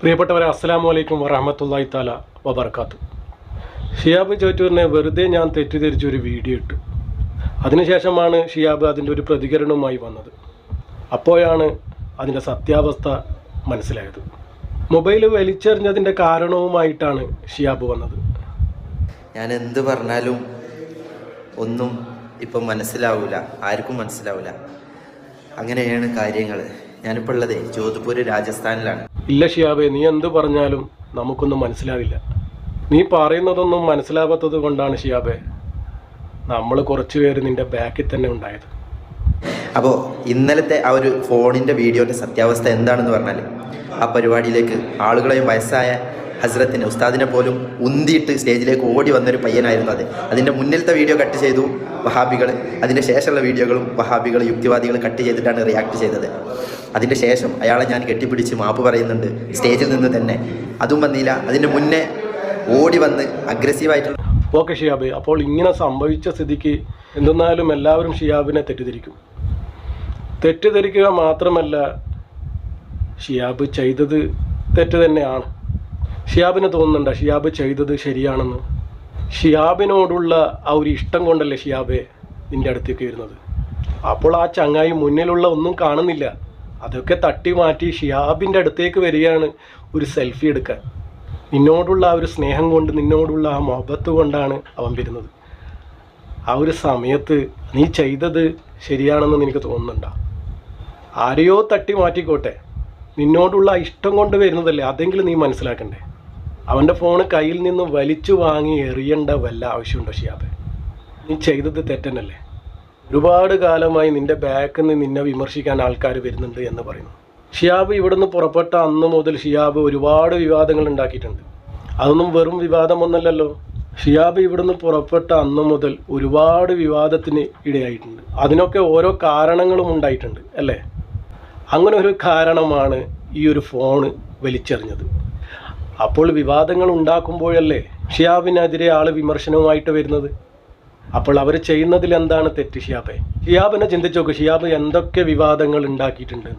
പ്രിയപ്പെട്ടവരെ അസ്സാം വലൈക്കും വറഹമത്തല്ലായി താല വബർക്കാത്തു. ഷിയാബ് ചോറ്റൂരിനെ വെറുതെ ഞാൻ തെറ്റിദ്ധരിച്ച ഒരു വീഡിയോ ഇട്ടു. അതിനുശേഷമാണ് ഷിയാബ് അതിന്റെ ഒരു പ്രതികരണവുമായി വന്നത്. അപ്പോഴാണ് അതിന്റെ സത്യാവസ്ഥ മനസ്സിലായത്. മൊബൈൽ വലിച്ചെറിഞ്ഞതിന്റെ കാരണവുമായിട്ടാണ് ഷിയാബ് വന്നത്. ഞാൻ എന്ത് പറഞ്ഞാലും ഒന്നും ഇപ്പം മനസ്സിലാവില്ല ആർക്കും മനസ്സിലാവില്ല അങ്ങനെയാണ് കാര്യങ്ങൾ ഞാനിപ്പോൾ ഉള്ളത് ജോധ്പൂർ രാജസ്ഥാനിലാണ്. ഇല്ല ഷിയാബെ നീ എന്ത് പറഞ്ഞാലും നമുക്കൊന്നും മനസ്സിലാവില്ല. നീ പറയുന്നതൊന്നും മനസ്സിലാവാത്തത് കൊണ്ടാണ് ഷിയാബെ നമ്മൾ കുറച്ച് പേര് നിന്റെ ബാക്കിൽ തന്നെ ഉണ്ടായത്. അപ്പോൾ ഇന്നലത്തെ ആ ഒരു ഫോണിന്റെ വീഡിയോന്റെ സത്യാവസ്ഥ എന്താണെന്ന് പറഞ്ഞാൽ ആ പരിപാടിയിലേക്ക് ആളുകളെയും വയസ്സായ ഹസ്രത്തിനെ ഉസ്താദിനെ പോലും ഉന്തിയിട്ട് സ്റ്റേജിലേക്ക് ഓടി വന്നൊരു പയ്യനായിരുന്നു അത്. അതിന്റെ മുന്നിലത്തെ വീഡിയോ കട്ട് ചെയ്തു വഹാബികൾ അതിന്റെ ശേഷമുള്ള വീഡിയോകളും വഹാബികൾ യുക്തിവാദികൾ കട്ട് ചെയ്തിട്ടാണ് റിയാക്ട് ചെയ്തത്. അതിന്റെ ശേഷം അയാളെ ഞാൻ കെട്ടിപ്പിടിച്ച് മാപ്പ് പറയുന്നുണ്ട് സ്റ്റേജിൽ നിന്ന് തന്നെ. അതും വന്നില്ല. അതിന്റെ മുന്നേ ഓടി വന്ന് അഗ്രസീവായിട്ടുള്ള ഓക്കെ ഷിയാബ് അപ്പോൾ ഇങ്ങനെ സംഭവിച്ച സ്ഥിതിക്ക് എന്തെന്നാലും എല്ലാവരും ഷിയാബിനെ തെറ്റിദ്ധരിക്കും. തെറ്റിദ്ധരിക്കുക മാത്രമല്ല ഷിയാബ് ചെയ്തത് തെറ്റ് തന്നെയാണ്. ഷിയാബിന് തോന്നുന്നുണ്ട്? ഷിയാബ് ചെയ്തത് ശരിയാണെന്ന്? ഷിയാബിനോടുള്ള ആ ഒരു ഇഷ്ടം കൊണ്ടല്ലേ ഷിയാബെ നിന്റെ അടുത്തേക്ക് വരുന്നത്? അപ്പോൾ ആ ചങ്ങായി മുന്നിലുള്ള ഒന്നും കാണുന്നില്ല. അതൊക്കെ തട്ടി മാറ്റി ഷിയാബിന്റെ അടുത്തേക്ക് വരികയാണ് ഒരു സെൽഫി എടുക്കാൻ. നിന്നോടുള്ള ആ ഒരു സ്നേഹം കൊണ്ട് നിന്നോടുള്ള ആ മുഹബത്ത് കൊണ്ടാണ് അവൻ വരുന്നത്. ആ ഒരു സമയത്ത് നീ ചെയ്തത് ശരിയാണെന്ന് നിനക്ക് തോന്നുന്നുണ്ടോ? ആരെയോ തട്ടി മാറ്റിക്കോട്ടെ. നിന്നോടുള്ള ഇഷ്ടം കൊണ്ട് വരുന്നതല്ലേ അതെങ്കിലും നീ മനസ്സിലാക്കണ്ടേ? അവന്റെ ഫോൺ കയ്യിൽ നിന്ന് വലിച്ചു വാങ്ങി എറിയേണ്ട വല്ല ആവശ്യമുണ്ടോ ഷിയാബെ? നീ ചെയ്തത് തെറ്റന്നല്ലേ? ഒരുപാട് കാലമായി നിന്റെ ബാക്കിൽ നിന്ന് നിന്നെ വിമർശിക്കാൻ ആൾക്കാർ വരുന്നുണ്ട് എന്ന് പറയുന്നു. ഷിയാബ് ഇവിടുന്ന് പുറപ്പെട്ട അന്ന് മുതൽ ഷിയാബ് ഒരുപാട് വിവാദങ്ങൾ ഉണ്ടാക്കിയിട്ടുണ്ട്. അതൊന്നും വെറും വിവാദമൊന്നല്ലല്ലോ. ഷിയാബ് ഇവിടുന്ന് പുറപ്പെട്ട അന്ന് മുതൽ ഒരുപാട് വിവാദത്തിന് ഇടയായിട്ടുണ്ട്. അതിനൊക്കെ ഓരോ കാരണങ്ങളും ഉണ്ടായിട്ടുണ്ട് അല്ലേ? അങ്ങനെ ഒരു കാരണമാണ് ഈ ഒരു ഫോണ് വലിച്ചെറിഞ്ഞത്. അപ്പോൾ വിവാദങ്ങൾ ഉണ്ടാക്കുമ്പോഴല്ലേ ഷിയാബിനെതിരെ ആൾ വിമർശനവുമായിട്ട് വരുന്നത്? അപ്പോൾ അവർ ചെയ്യുന്നതിൽ എന്താണ് തെറ്റ് ഷിയാബെ? ഷിയാബിനെ ചിന്തിച്ചു നോക്ക് ഷിയാബ് എന്തൊക്കെ വിവാദങ്ങൾ ഉണ്ടാക്കിയിട്ടുണ്ട്?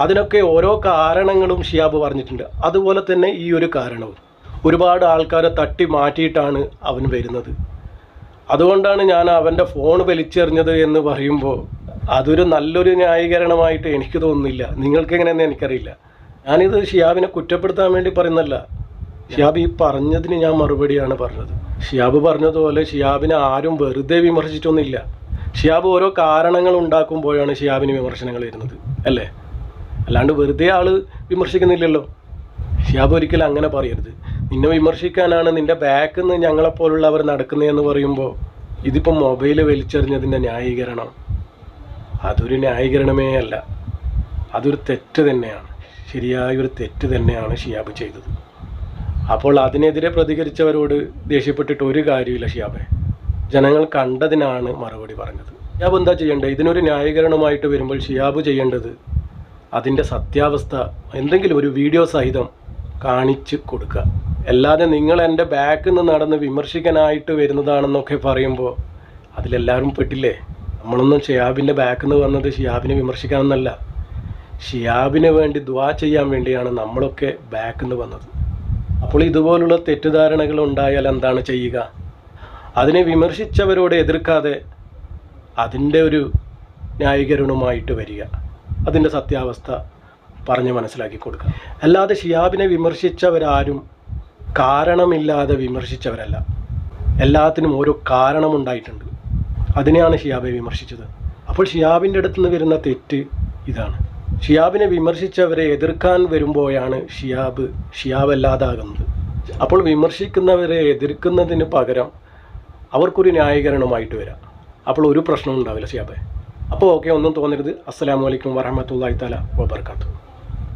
അതിനൊക്കെ ഓരോ കാരണങ്ങളും ഷിയാബ് പറഞ്ഞിട്ടുണ്ട്. അതുപോലെ തന്നെ ഈ ഒരു കാരണവും. ഒരുപാട് ആൾക്കാരെ തട്ടി മാറ്റിയിട്ടാണ് അവൻ വരുന്നത്. അതുകൊണ്ടാണ് ഞാൻ അവന്റെ ഫോൺ വലിച്ചെറിഞ്ഞത് എന്ന് പറയുമ്പോൾ അതൊരു നല്ലൊരു ന്യായീകരണമായിട്ട് എനിക്ക് തോന്നുന്നില്ല. നിങ്ങൾക്ക് എങ്ങനെയെന്ന് എനിക്കറിയില്ല. ഞാനിത് ഷിയാബിനെ കുറ്റപ്പെടുത്താൻ വേണ്ടി പറയുന്നല്ല ഷിയാബ് ഈ പറഞ്ഞതിന് ഞാൻ മറുപടിയാണ് പറഞ്ഞത്. ഷിയാബ് പറഞ്ഞതുപോലെ ഷിയാബിനെ ആരും വെറുതെ വിമർശിച്ചൊന്നുമില്ല. ഷിയാബ് ഓരോ കാരണങ്ങൾ ഉണ്ടാക്കുമ്പോഴാണ് ഷിയാബിന് വിമർശനങ്ങൾ വരുന്നത് അല്ലേ? അല്ലാണ്ട് വെറുതെ ആൾ വിമർശിക്കുന്നില്ലല്ലോ. ഷിയാബ് ഒരിക്കലും അങ്ങനെ പറയരുത്. നിന്നെ വിമർശിക്കാനാണ് നിന്റെ ബാക്കിൽ നിന്ന് ഞങ്ങളെപ്പോലുള്ളവർ നടക്കുന്നതെന്ന് പറയുമ്പോൾ ഇതിപ്പോൾ മൊബൈൽ വലിച്ചെറിഞ്ഞതിന്റെ ന്യായീകരണം. അതൊരു ന്യായീകരണമേ അല്ല. അതൊരു തെറ്റ് തന്നെയാണ്. ശരിയായ ഒരു തെറ്റ് തന്നെയാണ് ഷിയാബ് ചെയ്തത്. അപ്പോൾ അതിനെതിരെ പ്രതികരിച്ചവരോട് ദേഷ്യപ്പെട്ടിട്ട് ഒരു കാര്യമില്ല ഷിയാബെ. ജനങ്ങൾ കണ്ടതിനാണ് മറുപടി പറഞ്ഞത്. ഷിയാബ് എന്താ ചെയ്യേണ്ടത്? ഇതിനൊരു ന്യായീകരണമായിട്ട് വരുമ്പോൾ ഷിയാബ് ചെയ്യേണ്ടത് അതിന്റെ സത്യാവസ്ഥ എന്തെങ്കിലും ഒരു വീഡിയോ സഹിതം കാണിച്ച് കൊടുക്കുക. അല്ലാതെ നിങ്ങൾ എന്റെ ബാക്കിൽ നിന്ന് നടന്ന് വിമർശിക്കാനായിട്ട് വരുന്നതാണെന്നൊക്കെ പറയുമ്പോൾ അതിലെല്ലാവരും പെട്ടില്ലേ? നമ്മളൊന്നും ഷിയാബിന്റെ ബാക്കിൽ നിന്ന് വന്നത് ഷിയാബിനെ വിമർശിക്കാനെന്നല്ല. ഷിയാബിന് വേണ്ടി ദ്വാ ചെയ്യാൻ വേണ്ടിയാണ് നമ്മളൊക്കെ ബാക്കിൽ നിന്ന് വന്നത്. അപ്പോൾ ഇതുപോലുള്ള തെറ്റിദ്ധാരണകൾ ഉണ്ടായാൽ എന്താണ് ചെയ്യുക? അതിനെ വിമർശിച്ചവരോട് എതിർക്കാതെ അതിന്റെ ഒരു ന്യായീകരണവുമായിട്ട് വരിക. അതിന്റെ സത്യാവസ്ഥ പറഞ്ഞ് മനസ്സിലാക്കി കൊടുക്കുക. അല്ലാതെ ഷിയാബിനെ വിമർശിച്ചവരാരും കാരണമില്ലാതെ വിമർശിച്ചവരല്ല. എല്ലാത്തിനും ഓരോ കാരണമുണ്ടായിട്ടുണ്ട് അതിനെയാണ് ഷിയാബെ വിമർശിച്ചത്. അപ്പോൾ ഷിയാബിന്റെ അടുത്ത് നിന്ന് വരുന്ന തെറ്റ് ഇതാണ്. ഷിയാബിനെ വിമർശിച്ചവരെ എതിർക്കാൻ വരുമ്പോഴാണ് ഷിയാബ് ഷിയാബ് അല്ലാതാകുന്നത് അപ്പോൾ വിമർശിക്കുന്നവരെ എതിർക്കുന്നതിന് പകരം അവർക്കൊരു ന്യായീകരണമായിട്ട് വരാം. അപ്പോൾ ഒരു പ്രശ്നവും ഉണ്ടാവില്ല ഷിയാബെ. അപ്പോൾ ഓക്കെ ഒന്നും തോന്നരുത്. അസ്സലാമു അലൈക്കും വറഹമത്തല്ലാഹി തല വബർക്കാത്തു.